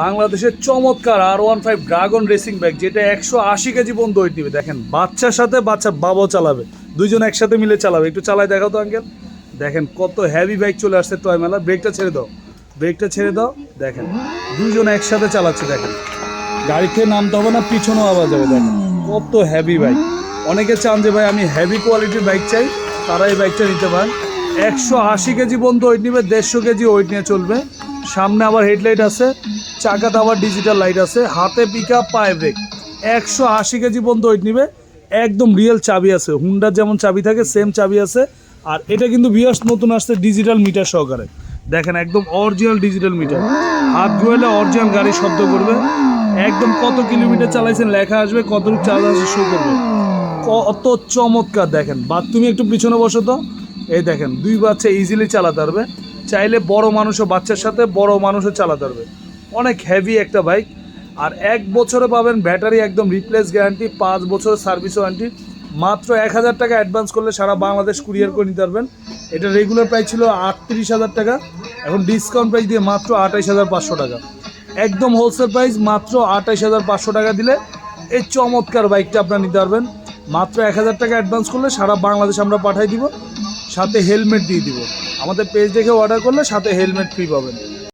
বাংলাদেশের চমৎকার আর one five dragon racing bag যেটা একশো আশি কেজি পর্যন্ত ওয়েট দিবে। দেখেন, বাচ্চার সাথে বাচ্চা বাবাও চালাবে, দুইজন একসাথে মিলে চালাবে। একটু চালায় দেখাও তো, আঙ্কেল। দেখেন, কত হ্যাভি বাইক চলে আসছে টয় মেলা। ব্রেকটা ছেড়ে দাও ব্রেকটা ছেড়ে দাও। দেখেন দুজন একসাথে চালাচ্ছে, দেখেন। গাড়ি থেকে নামতে হবে না, পিছনেও আওয়াজ যাবে, দেখেন। কত হ্যাভি বাইক অনেকে চান যে, ভাই, আমি হ্যাভি কোয়ালিটির বাইক চাই। তারা এই বাইকটা নিতে পারেন। একশো আশি কেজি পর্যন্ত ওয়েট নিবে, দেড়শো কেজি ওয়েট নিয়ে চলবে। সামনে আবার হেডলাইট আছে। চাকাতে আবার ডিজিটাল লাইট আছে। হাতে পিক পায়ে ব্রেক একশো আশি কেজি পর্যন্ত ওয়েট নিবে। একদম রিয়েল চাবি আছে। হুন্ডার যেমন চাবি থাকে সেম চাবি আছে। আর এটা কিন্তু বিয়াস নতুন আসছে ডিজিটাল মিটার সহকারে। দেখেন, একদম অরিজিনাল ডিজিটাল মিটার হাত ধোয়ালে অরিজিনাল গাড়ি শব্দ করবে। একদম কত কিলোমিটার চালাইছেন, লেখা আসবে, কতটুকু চার্জ আছে শো করবে। কত চমৎকার, দেখেন। বা তুমি একটু পিছনে বসো তো। এই দেখেন, দুই বাচ্চা ইজিলি চালাতে পারবে। চাইলে বড় মানুষও বাচ্চার সাথে বড় মানুষও চালাতে পারবে। অনেক হেভি একটা বাইক আর এক বছরে পাবেন ব্যাটারি একদম রিপ্লেস গ্যারান্টি পাঁচ বছরের সার্ভিস ওয়ারেন্টি মাত্র এক হাজার টাকা অ্যাডভান্স করলে সারা বাংলাদেশ কুরিয়ার করে নিতে পারবেন। এটা রেগুলার প্রাইস ছিল আটত্রিশ হাজার টাকা। এখন ডিসকাউন্ট প্রাইস দিয়ে মাত্র আঠাইশ হাজার পাঁচশো টাকা। একদম হোলসেল প্রাইস মাত্র আঠাইশ হাজার পাঁচশো টাকা দিলে এই চমৎকার বাইকটা আপনারা নিতে পারবেন। মাত্র এক হাজার টাকা অ্যাডভান্স করলে সারা বাংলাদেশ আমরা পাঠিয়ে দিব, সাথে হেলমেট দিয়ে দিব। আমাদের পেজ দেখে অর্ডার করলে সাথে হেলমেট ফ্রি পাবেন।